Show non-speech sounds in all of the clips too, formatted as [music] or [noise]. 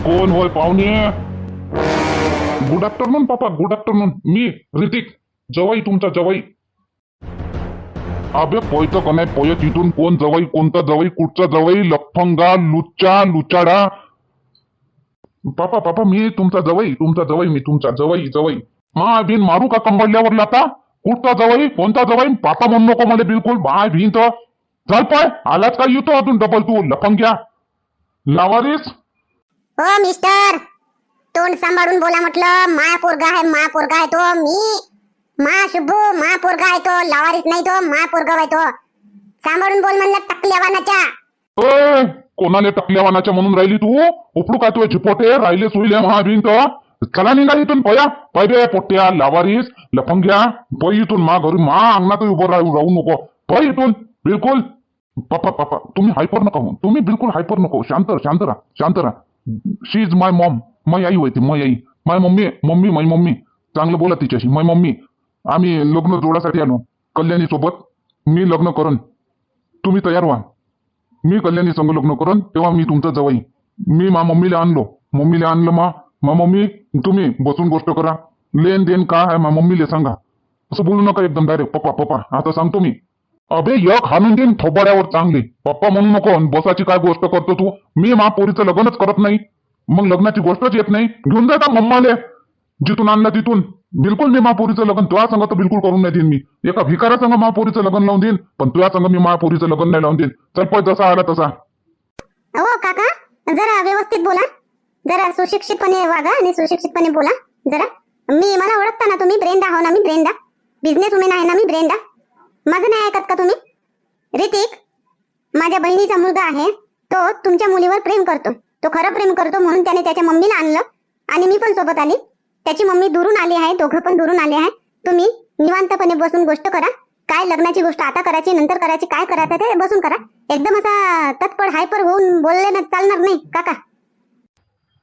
कोण होय पाहुणे? गुड आफ्टरनून पापा गुड आफ्टरनून मी ऋतिक जवाई तुमचा जवाई. अबे पोयचं का नाही? पोय तिथून कोण जवाई कोणता जवाई कुठचा जवाई? लफंगा लुच्चा लुचाडा. पापा पापा मी तुमचा जवाई तुमचा जवाई मी तुमचा जवाई जवाई. मा बिन मारू का कंबडल्यावर लाता कुठचा जवाई कोणता जवाई? पापा म्हणू नको मला बिलकुल. बाय भिंत चल पाय आलाच का येतो अजून डबल तू लफंग्या. लावारीस? हो मिस्टर तोंड सांभाळून बोला म्हटलं मा पोरगा आहे मा पोरगा आहे तो मी मा शुभू मा पोरगा आहे तो लावारीच नाही तो मा पोरगा आहे तो. सांभाळून बोल म्हणलं टकल्या वानाच्या ए, कोणाले वानाच्या म्हणून राहिली तू? उपडू काय तू झिपोटे? राहिले सुईले महाभिंत चला निघा इथून पया पहिले पोट्या लावारीस लफंग्या. पै इथून मा घरी मा अंगणात उभं राहू राहू नको. पै इथून बिलकुल. पप्पा पप्पा तुम्ही हायपर नका म्हणून तुम्ही बिलकुल हायपर नको. शांत शांत राहा शांत राहा. शी इज माय मॉम माय आई होती my I. My mummy mummy my mummy. चांगलं बोला तिच्याशी. My mummy. आम्ही लग्न जोडासाठी आलो. कल्याणी सोबत मी लग्न करून तुम्ही तयार व्हा. मी कल्याणी संग लग्न करून तेव्हा मी तुमचं जवाई मी मा मम्मीला आणलो. मम्मीला आणलं मा मा मम्मी तुम्ही बसून गोष्ट करा. लेन देन काय आहे मा मम्मीला सांगा. असं बोलू नका एकदम डायरेक्ट पप्पा पप्पा. आता सांगतो मी. अबे यक हाणून देईन थोबाड्यावर चांगली. पप्पा म्हणू नको अन बसाची काय गोष्ट करतो तू? मी मा पोरीचं लग्नच करत नाही. मग लग्नाची गोष्टच येत नाही. घेऊन जाता मम्माले. जिथून आणलं तिथून. बिलकुल मी महापुरीचं लग्न तुझ्या संग तर बिलकुल करून नाही देईन मी. एका भिकारा संघ महापुरीचं लग्न लावून देईन पण तुझ्या संग मी महापुरीचं लग्न नाही लावून देईन. चल पण जसा आला तसा. काका जरा व्यवस्थित बोला. जरा सुशिक्षितपणे वागा आणि सुशिक्षितपणे बोला जरा. मी मला ओळखता ना तुम्ही ब्रेंडा हो ना मी ब्रेंडा. बिझनेस वुमेन आहे ना मी ब्रेंडा. माझं नाही ऐकत का तुम्ही? ऋतिक माझ्या बहिणीचा मुलगा आहे. तो तुमच्या मुलीवर प्रेम करतो. तो खरं प्रेम करतो म्हणून त्याने त्याच्या मम्मीला आणलं. आणि मी पण सोबत आली. त्याची मम्मी दुरून आली आहे. दोघं पण दुरून आले आहे. तुम्ही निवांतपणे बसून गोष्ट करा. काय लग्नाची गोष्ट आता करायची नंतर करायची काय करायचं ते बसून करा. एकदम असा तत्पड हायपर होऊन बोलले ना चालणार नाही काका.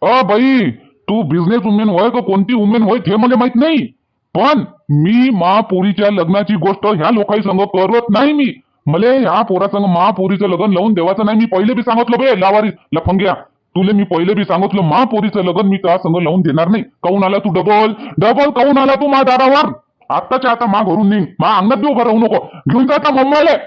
अ बाई तू बिझनेस वुमेन होय का कोणती वुमेन होय हे मला माहीत नाही. पण मी महापुरीच्या लग्नाची गोष्ट ह्या लोकांनी संग करत नाही मी. मले ह्या पोरासंग महापुरीचं लग्न लावून देवाचं नाही. मी पहिले बी सांगितलं बे लावारी लफंग्या. तुले मी पहिले बी सांगितलं महापुरीचं लग्न मी त्या संग लावून देणार नाही. काऊन आला तू डबल डबल काऊन आला तू मा दारावर? आत्ताच्या आता मा घरून निघ. मा अंगात बी उभं राहू नको. घेऊन जाता मम्माले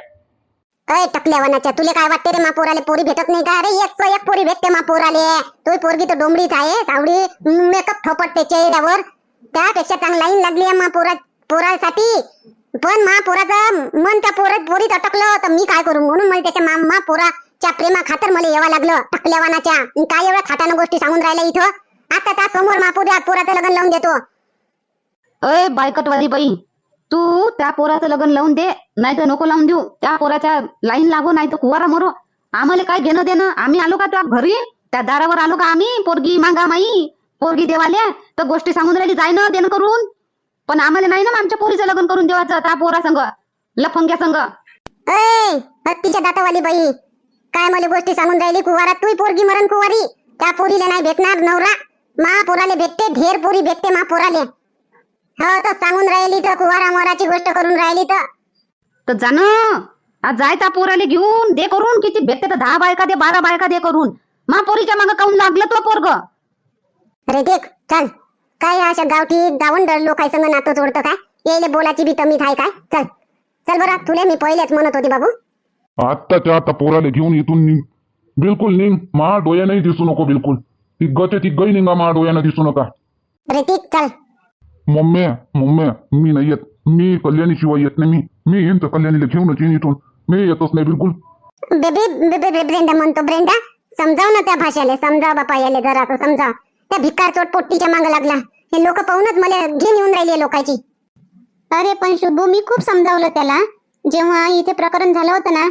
अय टकल्यावानाच्या तुले काय वाटते रे मापोराले पोरी भेटत नाही का? अरे एक एक पोरी भेटते मापोराले तू पोरगी तर डोंबडीच आहे सावडी. मेकअप थोपटते चेहऱ्यावर. त्यापेक्षा चांगली लाईन लागली आहे मापोरा पोरासाठी. पण महापोराचं मन त्या पोरा पोरीत अटकलं तर मी काय करू? म्हणून मला त्याच्या मा पोराच्या प्रेमा खातर मला यावं लागलं टकल्यावानाच्या. मी काय एवढ्या खाटानं गोष्टी सांगून राहिल्या इथं? आता त्या समोर महापुऱ्या पोराचं लग्न लावून देतो. अय बायकटवादी बाई तू त्या पोराचं लग्न लावून दे नाही तर नको लावून देऊ. त्या पोराच्या लाईन लागू नाही तर कुवारा मरो. आम्हाला काय घेणं देणं आम्ही आलो का त्या घरी? त्या दारावर आलो का आम्ही? पोरगी मागा माई. पोरगी देवाल्या तर गोष्टी सांगून राहिली जाय ना देणं करून पण आम्हाला नाही ना आमच्या पोरीचं लग्न करून देवाचं त्या पोरा संग लफंग्या संग. ऐ हत्तीच्या दातावाली बाई. काय मला गोष्टी सांगून राहिली कुवारात तू पोरगी मरण कुवारी. त्या पोरीला नाही भेटणार नवरा. मा पोराले भेटते ढेर पोरी भेटते मा पोराले. हो तर सांगून राहिली तर कुवारा मोराची गोष्ट करून राहिली तर. जाणं आज जाय त्या पोराले घेऊन दे करून किती भेटते तर दहा बायका दे बारा बायका दे करून. मा पोरीच्या मागं काऊन लागलं तो पोरग? अरे देख चल. काय अशा गावठी गावंडर लोकांसंग नातं जोडतं काय? यायले बोलाची बी तमीत आहे काय? चल. चल बरं तुले मी पहिलेच म्हणत होती बाबू. आत्ताच्या आता पोराला घेऊन इथून निघ. बिलकुल निघ. मा डोळ्यानंही दिसू नको बिलकुल. तिघच्या तिघही निघा मा डोळ्यानं दिसू नका. ऋतिक चल. मम्मी मम्मी मी नाही येत. मी कल्याणी शिवाय येत नाही मी. मी येईन तर कल्याणीला घेऊनच येईन इथून. मी येतच नाही बिलकुल. बेबी बेबी ब्रेंडा म्हणतो ब्रेंडा. समजाव ना त्या भाषेले. समजाव बापा याले जरा असं समजाव. त्या भिकार चोट पोट्टीच्या माग लागला. हे लोक पाहूनच मला घेऊन येऊन राहिले लोकांची. अरे पण शुभू मी खूप समजावलं त्याला. जेव्हा इथे प्रकरण झालं होतं ना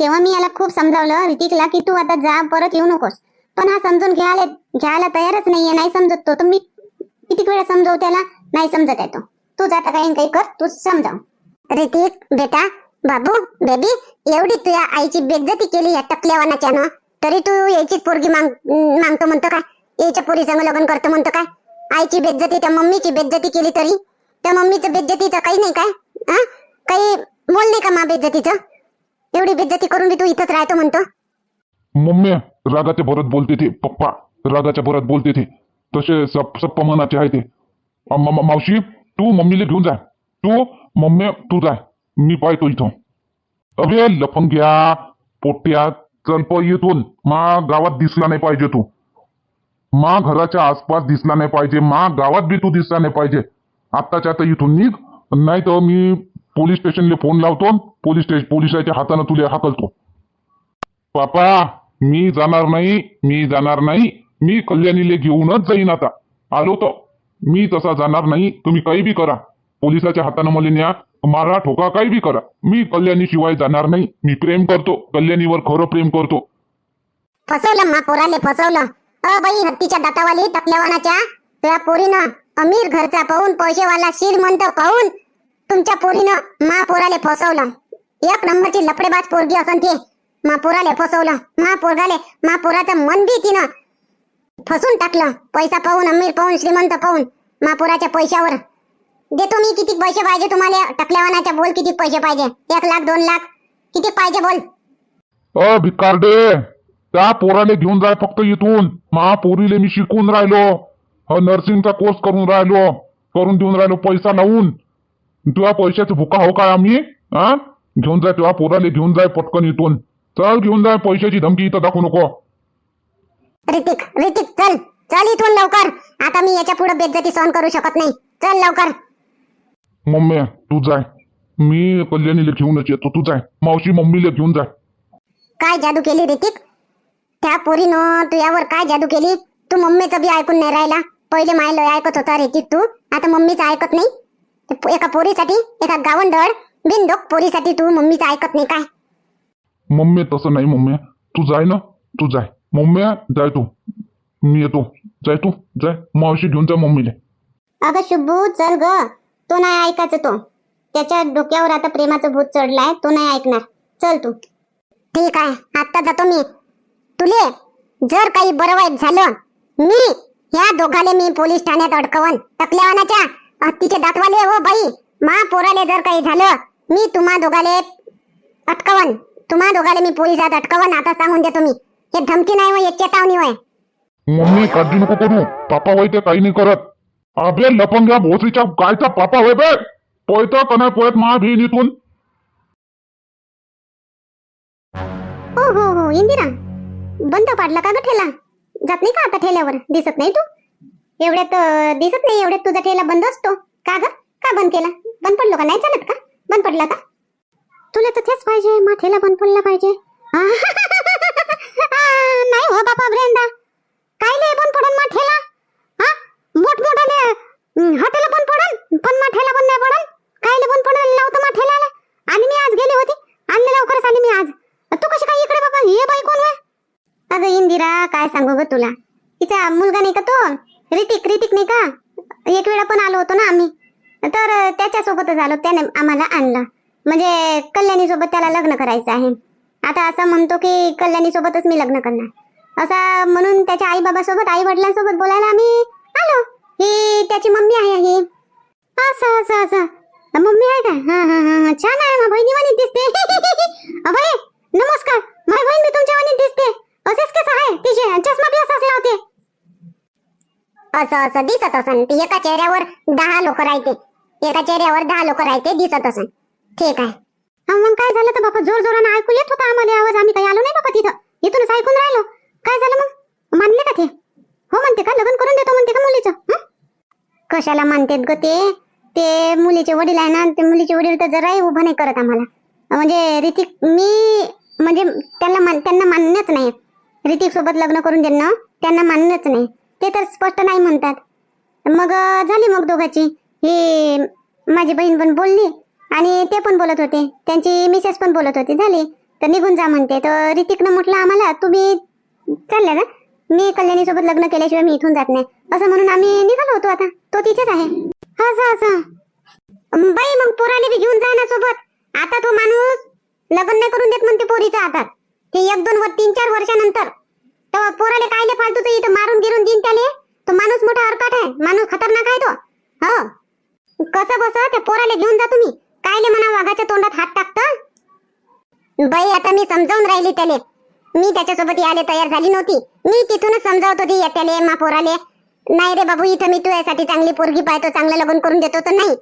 तेव्हा मी याला खूप समजावलं. ऋतिकला की तू आता जा परत येऊ नकोस. पण हा समजून घ्यायला घ्यायला तयारच नाहीये नाही समजत तो. तुम्ही मी किती वेळा समजावू त्याला? नाही समजत आहे तो. तू जाता काही काही कर तू समजाव. ऋतिक बेटा बाबू बेबी एवढी तुझ्या आईची बेज्जती केली या टकल्यावानाच्या ना तरी तू यायचीच पोरगी मांग मागतो म्हणतो काय याच्या पोरी संग लग्न करतो म्हणतो काय? आईची बेज्जती त्या मम्मीची बेज्जती केली तरी? त्या मम्मीचं बेज्जतीचं काही नाही काय? हा? काही बोल नाही का मा बेज्जतीचं? एवढी बेज्जती करून बी तू इथंच राहतो म्हणतो. मम्मी रागाच्या भरत बोलते ते. पप्पा रागाच्या भरत बोलते ते. तसे सप सप्प मनाचे आहे ते. मावशी तू मम्मीला घेऊन जा. तू मम्मी तू जाय मी पाहतो इथं अबे लफंग्या पोट्या चल प येतून मा गावात दिसला नाही पाहिजे तू. मा घराच्या आसपास दिसला नाही पाहिजे मा गावात बी तू दिसला नाही पाहिजे. आत्ताच्या आता इथून निघ नाही तर मी पोलीस स्टेशनला फोन लावतो पोलीस स्टेशन पोलिसाच्या हातानं तुले हाकलतो. पापा मी जाणार नाही मी जाणार नाही मी कल्याणीले घेऊनच जाईन आता. आलो तर मी तसा जाणार नाही तुम्ही काही बी करा. पोलिसाच्या हातानं मला न्या मारा ठोका काही बी करा. मी कल्याणी शिवाय जाणार नाही मी प्रेम करतो कल्याणीवर खरं प्रेम करतो. फसवलं मा पोराले फसवलं. अ बाई हत्तीच्या दातावाली टकल्यावानाच्या. त्या पोरीनं अमीर घरचा पाहून पैसेवाला श्रीमंत पाहून तुमच्या पोरीनं मा पोराले फसवलं. एक नंबरची लफडेबाज पोरगी असन ती. मा पोराले फसवलं. मा पोरगाले मा पोराचं मन बी तिनं फसून टाकलं. पैसा पाहून अमीर पाहून श्रीमंत पाहून मा पोराच्या पैशावर. देतो मी किती पैसे पाहिजे तुम्हाला? टकल्यावानाच्या बोल किती पैसे पाहिजे? एक लाख दोन लाख. किती पाहिजे बोल? ओ भिकारडे त्या पोराले घेऊन जाय फक्त इथून. मा पोरीले मी शिकून राहिलो. ह नर्सिंगचा कोर्स करून राहिलो. करून देऊन राहिलो पैसा लावून. तुझ्या पैशाचे भुका हो काय आम्ही? हा घेऊन जाय तुझ्या पोराले घेऊन जाय पटकन इथून. चल घेऊन जाय पैशाची धमकी इथं दाखवू नको. ऋतिक ऋतिक चल. चल इथून लवकर. आता मी याच्यापुढे बेज्जती सहन करू शकत नाही. चल लवकर. मम्मी तू जाय. मी कल्याणीला घेऊनच येतो. तू जाय. मावशी मम्मीला घेऊन जाय. काय जादू केली ऋतिक त्या पोरीनं तुझ्यावर काय जादू केली? तू मम्मीचं बी ऐकून नाही राहिला. पहिले मायला ऐकत होता ऋतिक तू आता मम्मीचं ऐकत नाही? ते एका पोरीसाठी एका गावंडळ बिनडोक पोरीसाठी तू मम्मीचं ऐकत नाही काय? मम्मी तसं नाही मम्मी. तू जाय ना. तू जाय. मम्मी जाय तू. मी येतो. जाय तू. जाय. मावशी घेऊन जा मम्मीला. अगं शुभू चल ग. तो नाही ऐकायचं तो. त्याच्या डोक्यावर आता प्रेमाचं भूत चढलाय. तो नाही ऐकणार. चल तू. ठीक आहे. आता जातो मी. तुले जर काही बरं वाईट झालं मी ह्या दोघाले मी पोलीस ठाण्यात अडकवन टकल्यावानाच्या हत्तीचे दातवाले हो बाई मा पोराले जर काही झालं मी तुम्हा दोघाले अटकवन तुम्हा दोघाले मी पोलिसात अटकवन आता सांगून देतो मी. हे धमकी नाही होय हे चेतावणी होय. मम्मी काळजी नको करू. पापा होय ते काही नाही करत. अबे लपंग्या भोसरीच्या गायचा पापा होय बे पोयत का नाही पोयत मा भीन इथून? हो हो हो इंदिरा. बंद पाडला का ग ठेला? जात नाही का आता ठेल्यावर? दिसत नाही तू? एवढ्यात दिसत नाही एवढ्यात तुझा ठेला बंद असतो. का ग? का बंद केला? बंद पडलो का? नाही चालत का? बंद पडला का? तुला तर तेच पाहिजे. मा ठेला बंद पडला पाहिजे. नाही हो बापा ब्रेंदा काय लय बंद पडन मा ठेला? हा मोठ मोठाले हॉटेल बंद पडन पण मा ठेला बंद नाही पडन काय बंद पडन लावतो मा ठेल्याला आणि मी आज गेली होती आणले लवकरच आली मी आज तू कशी काय इकडे बाबा हे बाई कोण आहे अगं इंदिरा काय सांगू ग तुला. तिचा मुलगा नाही का तो? रितिक रितिक नाही का? एक वेळा पण आलो होतो ना आम्ही. तर त्याच्यासोबतच आलो त्याने आम्हाला आणलं. म्हणजे कल्याणी सोबत त्याला लग्न करायचं आहे. आता असं म्हणतो की कल्याणी सोबतच मी लग्न करणार. असा म्हणून त्याच्या आई बाबा सोबत आई वडिलांसोबत बोलायला आम्ही आलो. ही त्याची मम्मी आहे ही. असं असं असं. मम्मी आहे का? हा हा हा हा. छान आहे मग बहिणी वाणी दिसते. [laughs] अभय नमस्कार. माझी बहीण मी तुमच्या वाणी दिसते. असेच कसं आहे तिचे चष्मा बी असाच लावते असं असं दिसत असन. एका चेहऱ्यावर दहा लोक राहते. एका चेहऱ्यावर दहा लोक राहते दिसत असन. ठीक आहे. मग काय झालं तर बापा? जोर जोरानं ऐकू येत होता आम्हाला आवाज. आम्ही काही आलो नाही बापा तिथं. इथूनच ऐकून राहिलो. काय झालं मग? मानले का ते? हो म्हणते का? लग्न करून देतो म्हणते का मुलीचं? कशाला मानतेत ग ते? ते मुलीचे वडील आहे ना ते मुलीचे वडील तर जराही उभं नाही करत आम्हाला. म्हणजे ऋतिक मी म्हणजे त्यांना मान त्यांना मान्यच नाही. ऋतिक सोबत लग्न करून देणं त्यांना मान्यच नाही. ते तर स्पष्ट नाही म्हणतात. मग झाली मग दोघांची. ही माझी बहीण पण बोलली आणि ते पण बोलत होते. त्यांची मिसेस पण बोलत होती. झाली. तर निघून जा म्हणते. तर रितिकनं म्हटलं आम्हाला तुम्ही चालल्या ना मी कल्याणीसोबत लग्न केल्याशिवाय मी इथून जात नाही. असं म्हणून आम्ही निघालो होतो आता. तो तिथेच आहे. असं असं बाई मग पोराने बी घेऊन जा ना सोबत. आता तो माणूस लग्न नाही करून देत म्हणते पोरीचा हातात. ते एक दोन वर तीन चार वर्षानंतर. तेव्हा पोराले कायले फालतूच इथं मारून गिरून देईन त्याले? तो माणूस मोठा हरकट आहे. माणूस खतरनाक आहे तो. हो. कसं बस? त्या पोराले घेऊन जा तुम्ही. कायले म्हणा वाघाच्या तोंडात हात टाकतं? बाई आता मी समजावून राहिली त्याले. मी त्याच्यासोबत यायला तयार झाली नव्हती. मी तिथूनच समजावत होती येत्याले मा पोराले. नाही रे बाबू इथं मी तुझ्यासाठी चांगली पोरगी पाहतो. चांगलं लग्न करून देतो तर नाही.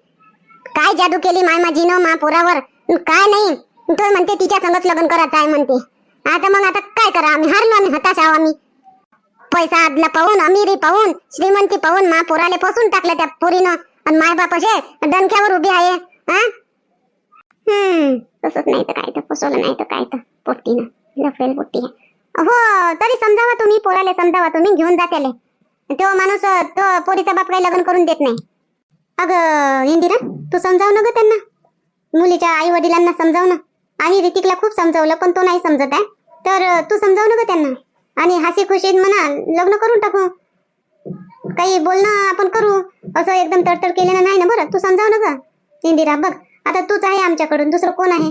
काय जादू केली माय माझीनं मा पोरावर? काय नाही. तो म्हणते तिच्या संगत लग्न करायचं आहे म्हणते. आता मग आता काय करा? आम्ही हरलो आम्ही हताश आहो आम्ही. पैसा आदला पाहून अमिरी पाहून श्रीमंती पाहून मा पोराले फसून टाकलं त्या पोरीनं. आणि माय बाप असे डणक्यावर उभी आहे हा? हम्म तसंच नाही तर काय तर फसवलं नाही तर काय तर. पोट्टीनं लफडेल पोट्टी हो तरी समजावा तुम्ही पोराले समजावा तुम्ही घेऊन जात्याले तो माणूस तो पोरीचा बाप काही लग्न करून देत नाही. अगं इंदिरा तू समजाव ना ग त्यांना. मुलीच्या आई वडिलांना समजाव ना आणि ऋतिकला खूप समजावलं पण तो नाही समजत आहे. तर तू समजावू नका त्यांना. आणि हसी खुशीत म्हणा लग्न करून टाकू. काही बोलणं आपण करू. असं एकदम तडतड केलेलं नाही ना बरं? तू समजाव नका. इंदिरा बघ आता तूच आहे आमच्याकडून दुसरं कोण आहे?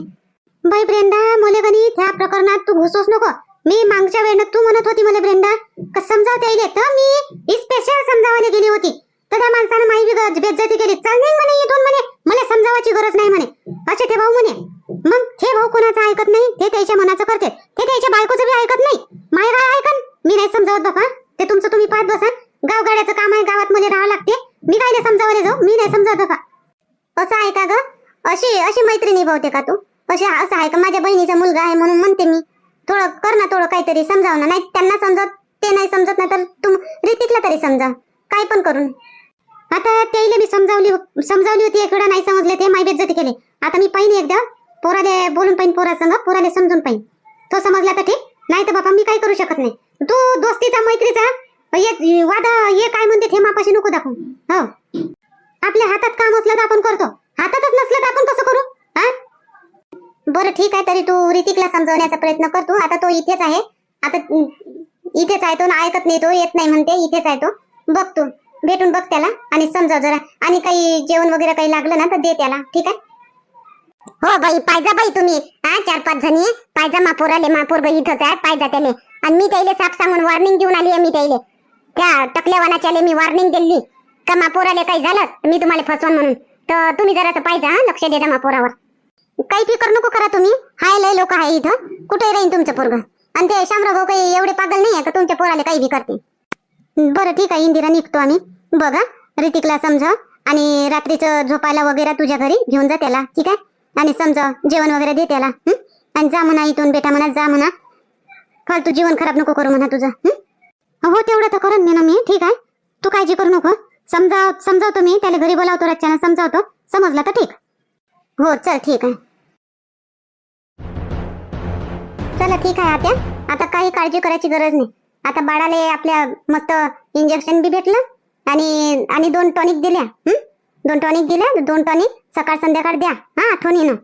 बाई ब्रेंडा मुले गणी त्या प्रकरणात तू घुसोस नको. मी मागच्या वेळेनं तू म्हणत होती मला ब्रेंडा का समजावता येईल तर मी स्पेशल समजावायला गेली होती. तर त्या माणसानं माझी बे- बेइज्जती केली. चल नाही म्हणे इथून म्हणे. मला समजावायची गरज नाही म्हणे. असे ते भाऊ म्हणे. मग हे भाऊ कोणाचं ऐकत नाही? ते त्याच्या मनाचं करते. ते त्याच्या बायकोचं बी ऐकत नाही. माय काय ऐकन? मी नाही समजावत बाबा. ते तुमचं तुम्ही पाहत बसा. गावगाड्याचं काम आहे गावात मला राहावं लागते. मी काय नाही समजावले जाऊ. मी नाही समजावत बाबा. असं आहे का ग? अशी अशी मैत्री निभावते का तू? अशी असं आहे का? माझ्या बहिणीचा मुलगा आहे म्हणून म्हणते मी. थोडं कर ना थोडं काहीतरी समजाव ना. नाही त्यांना समजत ते नाही समजत नाही तर तुम ऋतिकला तरी समजा. काय पण करून. आता त्याला मी समजावली हो- समजावली होती एक नाही समजले ते माय बेज्जती केली. आता मी पाहिजे एकदा पोराले बोलून पाहिजे पोरा संग पोराले समजून पाहिजे तो समजला तर ठीक नाही तर बाबा मी काही करू शकत नाही. तू दोस्तीचा मैत्रीचा ये वादा ये काय म्हणते थे मापाशी नको दाखवू. हो. आपल्या हातात काम असलं तर आपण करतो. हातातच नसलं तर आपण कसं करू? हा? बरं ठीक आहे तरी तू ऋतिकला समजवण्याचा प्रयत्न कर तू. आता तो इथेच आहे. आता इथेच आहे तो ना ऐकत नाही तो येत नाही म्हणते इथेच आहे तो. बघ तू. भेटून बघ त्याला आणि समजा जरा. आणि काही जेवण वगैरे काही लागलं ना तर दे त्याला ठीक आहे? हो बाई पायजा बाई तुम्ही. हा चार पाच जणी. पायजा मापूर आले मापूर बाई इथंच आहे पायजा त्याले. आणि मी त्याले साफ सांगून वॉर्निंग देऊन आली आहे मी त्याले. त्या टकलेवानाच्याले मी वॉर्निंग दिली. का मापोराले काही झालं? मी तुम्हाला फसवून म्हणून. तर तुम्ही जरा पाहिजे हा लक्ष देता मापुरावर काही फिकर नको करा तुम्ही. हाय लय लोक आहे इथं. कुठे राहीन तुमचं पोरग? आणि ते शामराव भाऊ काही एवढे पागल नाही आहे का तुमच्या पोराला काही बी करते बरं ठीक आहे इंदिरा निघतो आम्ही. बघा ऋतिकला समजा आणि रात्रीचं झोपायला वगैरे तुझ्या घरी घेऊन जा त्याला ठीक आहे? आणि समजा जेवण वगैरे दे त्याला आणि जा म्हणा इथून बेटा म्हणा जा म्हणा. फालतू जीवन खराब नको करू म्हणा तुझं हो? तेवढं तर करून ना मी ठीक आहे? तू काळजी करू नको. समजाव समजावतो मी त्याला घरी बोलावतो रातच्यानं समजावतो. समजला तर ठीक. हो चल ठीक आहे. चला ठीक आहे आत्या. आता काही काळजी करायची गरज नाही. आता बाळाला आपल्या मस्त इंजेक्शन बी भेटलं. आणि आणि दोन टॉनिक दिल्या. हं? दोन टॉनिक दिल्या दोन टॉनिक सकाळ संध्याकाळ द्या. हा आठवणीनं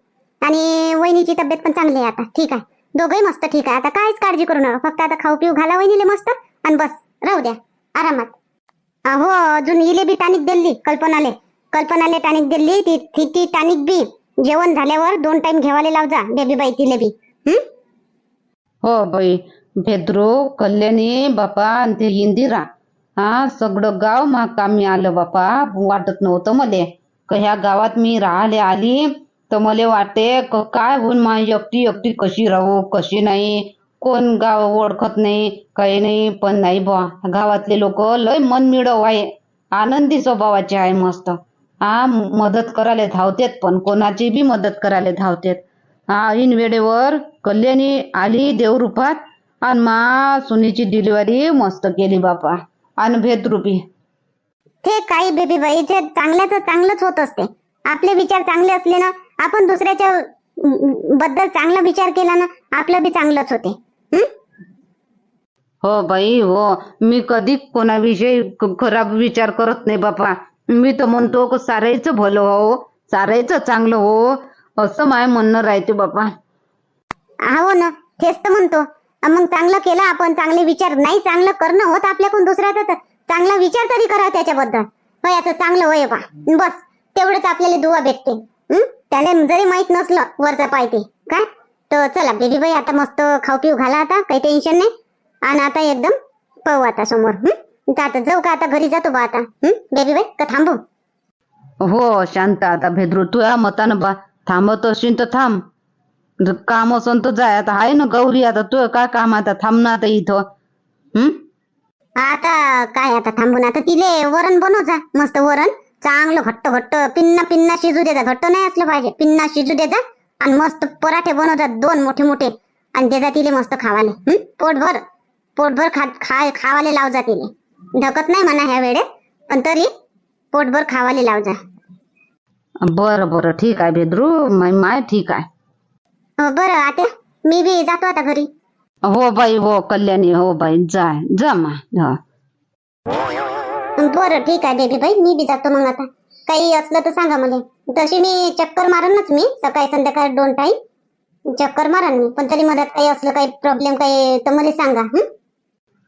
आणि वहिनीची तब्येत पण चांगली आहे आता. ठीक आहे. दोघंही मस्त ठीक आहे. आता काहीच काळजी करू नका. फक्त आता खाऊ पिऊ घाला वहिनीले मस्त. आणि बस. राहू द्या. आरामात. हो अजून इले बी टॅनिक दिली कल्पनाले. कल्पनाले टॅनिक दिली. ती ती ती टॅनिक बी. जेवण झाल्यावर दोन टाइम घेवाले लाव जा बेबी बाई तिले बी. हं? हो बाई. भेद्रू कल्याणी बापा आणि ते इंदिरा. हा सगळं गाव मा कामी आलं बापा. वाटत नव्हतं मले. ह्या गावात मी राहिले आली तर मला वाटते काय होऊन मा एकटी एकटी कशी राहू कशी नाही? कोण गाव ओळखत नाही काही नाही पण नाही बा गावातले लोक लय मन मिळव आहे. आनंदी स्वभावाचे आहे मस्त. हा मदत करायला धावतेत पण कोणाची बी मदत करायला धावतेत. हा इन वेळेवर कल्याणी आली देवरूपात आणि मा सुनीची डिलिव्हरी मस्त केली बापा. आणि भेदरूपी ते काही बेबी बाई ते चांगल्याच चांगलंच होत असते. आपले विचार चांगले असले ना आपण दुसऱ्याच्या बद्दल चांगला विचार केला ना आपलं बी चांगलंच होते. हं? हो बाई हो. मी कधी कोणाविषयी क- खराब विचार करत नाही बापा. मी तर म्हणतो क सारायचं भलं हो सारायचं चांगलं हो. असं माय म्हणणं राहते बापा. हो ना तेच तर म्हणतो. मग चांगलं केलं आपण चांगले विचार नाही चांगलं करणं होत आपल्याकडून दुसऱ्याचं तर चांगला विचार तरी करा त्याच्याबद्दल. हो याचं चांगलं होय बा. बस तेवढंच आपल्याला दुवा भेटते. त्याला जरी माहीत नसलं वरचा पाहिजे काय? तर चला बेबी बाई आता मस्त खाऊ पिऊ घाला आता काही टेन्शन नाही. आणि आता एकदम पाहू आता समोर. हं? आता जाऊ का आता घरी जातो बा आता. हं? बेबी बाई का थांबू? हो शांत आता भेदरू तुया मतानं बा. थांबत असेल तर थांब. काम असन तर जाय. आता आहे ना गौरी आता तू काय काम आता थांब ना आता इथं? हम्म आता काय आता थांबून? आता तिले वरण बनवजा मस्त वरण. चांगलं घट्ट घट्ट. पिन्ना पिन्ना शिजू देजा घट्ट नाही असलं पाहिजे. पिन्ना शिजू देजा आणि मस्त पराठे बनवजा दोन मोठे मोठे. आणि देजा तिले मस्त खावाले. हं? पोटभर. पोटभर खा खाय खावाले लावजा तिले. धकत नाही म्हणा ह्या वेळेत पण तरी पोटभर खावाले लावजा बरं बरं. ठीक आहे बेदरू. माय माय ठीक आहे. बरं आता मी बी जातो आता घरी. हो बाई हो कल्याणी हो बाई जाय जा मा हा. बरं ठीक आहे बेबी बाई मी बी जातो मग आता. काही असलं तर सांगा मला. तशी मी चक्कर मारनच मी सकाळी संध्याकाळी दोन टाईम चक्कर मारन मी पण तरी मधात काही असलं काही प्रॉब्लेम काही तर मला सांगा हं?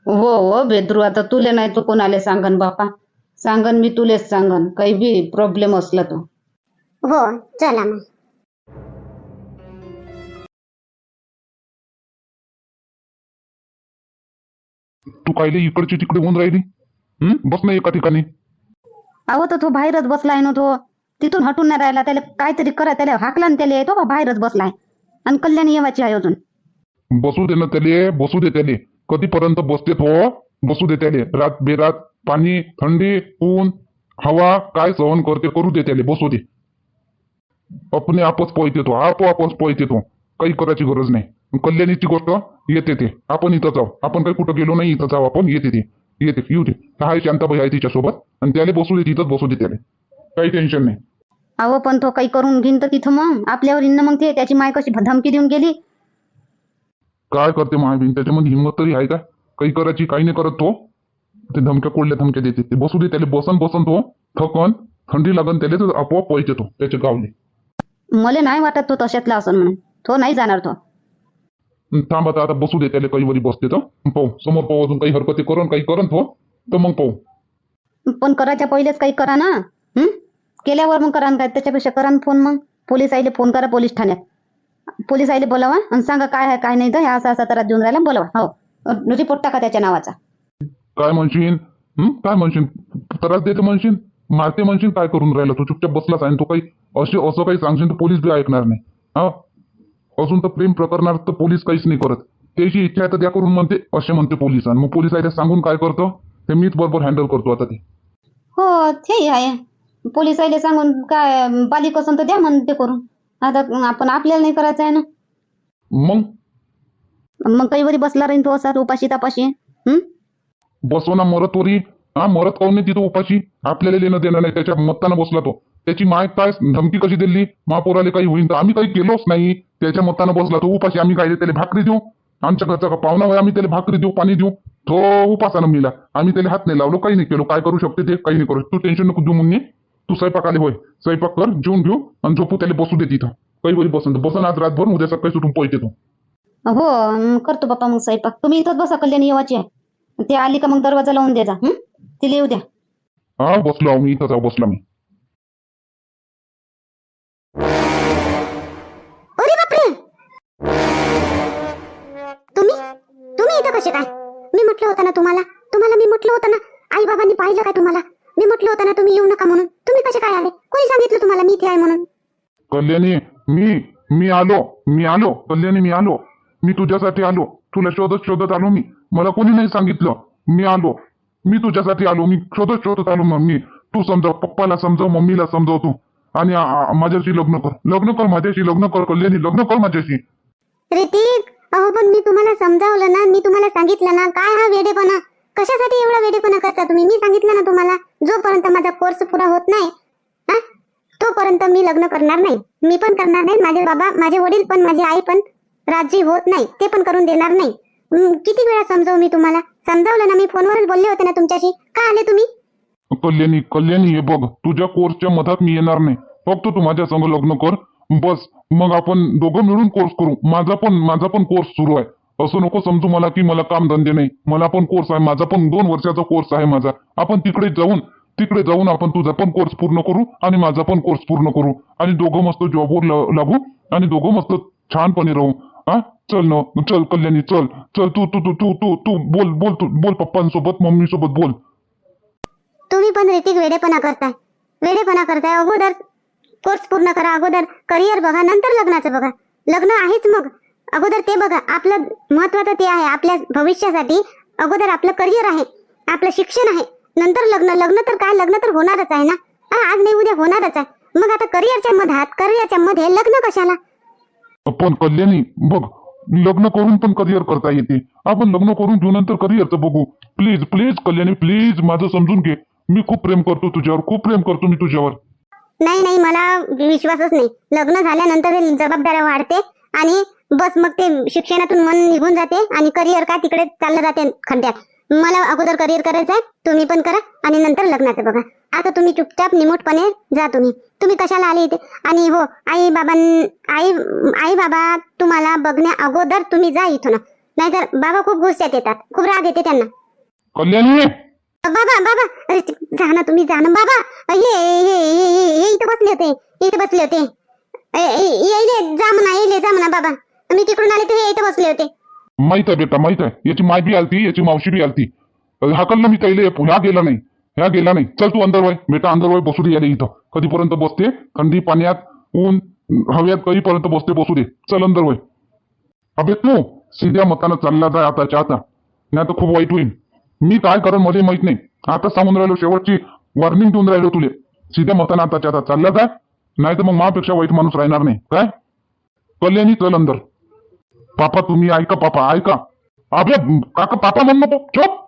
हो हो बेदरू आता तुले नाही तू कोणाला सांगन बापा? सांगन मी तुलेच सांगन काही बी प्रॉब्लेम असला तो हो चला मग. तू कायले इकडची तिकडे होऊन राहिली? हं? बस ना एका ठिकाणी. अहो तर तो बाहेरच बसलाय ना तो. तिथून हटून नाही राहिला. त्याला काहीतरी करा त्याला हाकला न त्याला येतो बाहेरच बसलाय. आणि कल्याणी येवाची आहे अजून. बसू दे ना त्याले बसू दे त्याले. कधीपर्यंत बसते तो बसू दे त्याले. रात बेरात पाणी थंडी ऊन हवा काय सहन करते करू दे त्याले. बसू दे. अपने आपच पळते तो आपोआपच पळते तो काही करायची गरज नाही. कल्याणीची गोष्ट येते ते. आपण इथं जाऊ. आपण काही कुठं गेलो नाही इथं जाऊ. आपण येते ते. येते. येऊ दे. हाय शांताबाई आहे तिच्यासोबत. आणि त्याला बसू दे तिथंच बसू दे त्याला. काही टेन्शन नाही. अहो पण तो काही करून घेईन तर तिथं मग. आपल्यावर येईन ना मग ते. त्याची माय कशी धमकी देऊन गेली? काय करते महाबीन त्याच्यामध्ये हिंमत तरी आहे का? काही करायची काही नाही करत तो. ते धमक्या कोडल्या धमक्या देते? ते बसू दे त्याला. बसन बसन तो. थकन थंडी लागन त्याला तर आपोआप पैसे तो त्याच्या गावले. मला नाही वाटत तो तशातला असं म्हणून. तो नाही जाणार तो. थांब आता आता बसू दे त्याला काही वरी बसते तर. पाहू. समोर पाहू अजून काही हरकती करून काही करन तो तर मग पाहू. पण करायच्या पहिलेच काही करा ना. हं? केल्यावर मग करा न काय? त्याच्यापेक्षा करा न फोन मग. पोलीस आईले फोन करा पोलीस ठाण्यात. पोलीस आईले बोलावा आणि सांगा काय आहे काय नाही तर ह्या असा असा त्रास देऊन राहिला बोलावा. हो. रिपोर्ट टाका त्याच्या नावाचा. काय म्हणशील? हं? काय म्हणशील? त्रास देते म्हणशील? मारते म्हणशील? काय करून राहिला? तू चुपचाप बसलाच आहे तो काही असे असं काही सांगशील तर पोलीस बी ऐकणार नाही. हा? अजून तर प्रेम प्रकरणात तर पोलीस काहीच नाही करत. त्याची इच्छा आहे तर त्या करून म्हणते असे म्हणते पोलीस. मग पोलीस आहे सांगून काय करतो? ते मीच बरोबर हँडल करतो आता ते. हो ते आहे. पोलीस आईले सांगून काय बालिक असन तर द्या म्हणते करून. आता आपण आपल्याला नाही करायचं आहे ना. मग? मग काही वरी बसला राहीन तो असा उपाशी तापाशी. हं? बसव ना मरत वरी. हा मरत काऊन नाही तिथं उपाशी? आपल्याला लेणं देणं नाही. त्याच्या मत्तानं बसला तो. त्याची माय काय धमकी कशी दिली? महापोराले काही होईन तर आम्ही काही केलोच नाही. त्याच्या मत्तानं बसला तो उपाशी आम्ही काय त्याला भाकरी देऊ? आमच्या घरचा पाहुणा होय आम्ही त्याला भाकरी देऊ पाणी देऊ? तो उपासानं मिला. आम्ही त्याला हात नाही लावलो काही नाही केलो. काय करू शकते ते? काही नाही करू तू टेन्शन नको देऊ मुन्नी. तू स्वयंपाक आले होय. स्वयंपाक कर जेवून घेऊ आणि झोपू त्याला बसू दे तिथं. काही वरी बसन बसन आज रातभर उद्या सकाळी सुटून पैसे तू. हो करतो बाप्पा मग स्वयंपाक. तुम्ही इथंच बसा कल्याणी येवाची आहे. ते आली का मग दरवाजा लावून द्या जा? तिला येऊ द्या. हा बसलो मी इथं जाऊ बसला मी इथं कसे काय? मी म्हटलं होतं ना तुम्हाला? तुम्हाला मी म्हटलं होतं ना? आई बाबांनी पाहिलं काय तुम्हाला? मी म्हटलं होतं ना तुम्ही येऊ नका म्हणून. तुम्ही कसे काय आले? कोणी सांगितलं तुम्हाला मी इथे आहे म्हणून? कल्याणी मी मी आलो. मी आलो. कल्याणी मी आलो. मी तुझ्यासाठी आलो. तुला शोधत शोधत आलो मी. मला कोणी नाही सांगितलं. मी आलो. मी तुझ्यासाठी आलो. मी शोधत शोधत आलो मग मी. तू समजाव. पप्पाला समजाव. मम्मीला समजाव तू. आणि माझ्याशी लग्न कर. लग्न कर माझ्याशी. लग्न कर कल्याणी. लग्न कर माझ्याशी. ऋतिक अहो पण मी तुम्हाला समजावलं ना मी तुम्हाला सांगितलं ना काय हा वेडेपणा? कशासाठी एवढा वेडेपणा करता तुम्ही? मी सांगितलं ना तुम्हाला जोपर्यंत माझा कोर्स पुरा होत नाही हा तोपर्यंत मी लग्न करणार नाही. मी पण करणार नाही माझे बाबा माझे वडील पण माझी आई पण राजी होत नाही ते पण करून देणार नाही. किती वेळा समजावू मी तुम्हाला? समजावलं ना मी फोनवरच बोलले होते ना तुमच्याशी. का आले तुम्ही? कल्याणी कल्याणी हे बघ तुझ्या कोर्सच्या मधात मी येणार नाही. फक्त तू माझ्या संग लग्न कर बस मग आपण दोघं मिळून कोर्स करू. माझा पण माझा पण कोर्स सुरू आहे. असं नको समजू मला की मला काम धंदे नाही. मला पण कोर्स आहे. माझा पण दोन वर्षाचा कोर्स आहे माझा. आपण तिकडे जाऊन तिकडे जाऊन आपण तुझा पण कोर्स पूर्ण करू आणि माझा पण कोर्स पूर्ण करू. आणि दोघं मस्त जॉबवर लागू आणि दोघं मस्त छानपणे राहू. हा? चल न चल कल्याणी चल. चल तू तू तू तू तू तू बोल बोल तू बोल पप्पांसोबत मम्मीसोबत बोल. तुम्ही पण ऋतिक वेडेपणा करताय. वेडेपणा करताय. अगोदर कोर्स पूर्ण करा अगोदर. करिअर बघा नंतर लग्नाचं बघा. लग्न आहेच मग. अगोदर ते बघा आपलं महत्वाचं ते आहे. आपल्या भविष्यासाठी अगोदर आपलं करिअर आहे. आपलं शिक्षण आहे. नंतर लग्न लग्न तर काय? लग्न तर होणारच आहे ना? आज नाही उद्या होणारच आहे. मग आता करिअरच्या मधात करिअरच्या मध्ये लग्न कशाला? पण कल्याणी बघ लग्न करून पण करिअर करता येते. आपण लग्न करून घेऊ नंतर करिअरचं बघू. प्लीज प्लीज कल्याणी प्लीज माझं समजून घे. मी खूप प्रेम करतो तुझ्यावर खूप प्रेम करतो मी तुझ्यावर. नाही नाही मला विश्वासच नाही. लग्न झाल्यानंतर जबाबदाऱ्या वाढते आणि बस मग ते शिक्षणातून मन निघून जाते आणि करिअर काय तिकडे चाललं जाते खड्ड्यात. मला अगोदर करिअर करायचं आहे तुम्ही पण करा आणि नंतर लग्नाचं बघा. आता तुम्ही चुपचाप निमूटपणे जा तुम्ही. तुम्ही कशाला आले इथे? आणि हो आई बाबां आई आई बाबा तुम्हाला बघण्या अगोदर तुम्ही जा इथून. नाहीतर बाबा खूप गुस्स्यात येतात. खूप राग येते त्यांना. कल्याणी! बाबा बाबा अरे जा ना तुम्ही जा ना. बाबा ये ये ये इथं बसले होते इथं बसले होते. येले जा म्हणा येले जा म्हणा बाबा. मी तिकडून आले ते हे इथं बसले होते. माहीत आहे बेटा माहीत आहे. याची माय बी आलती याची मावशी बी आलती. हाकललं मी त्याला ह्या गेला नाही. ह्या गेला नाही. चल तू अंदर वय बेटा अंदर वय बसू दे याला इथं. कधीपर्यंत बसते? थंडी पाण्यात ऊन हव्यात कधीपर्यंत बसते बसू दे. चल अंदर वय अबे तू सीध्या मतानं चालला जाय आताच्या आता. नाही तर खूप वाईट होईल मी काय करणमध्ये माहीत नाही. आता सांगून राहिलो शेवटची वॉर्निंग देऊन राहिलो तुले. सीध्या मताना आताच्या आता चालला काय नाही तर मग मापेक्षा वाईट माणूस राहणार नाही. काय? कल्याणी चल अंदर. पापा तुम्ही ऐका पापा ऐका. अबे काका पापा म्हण नको. चोप.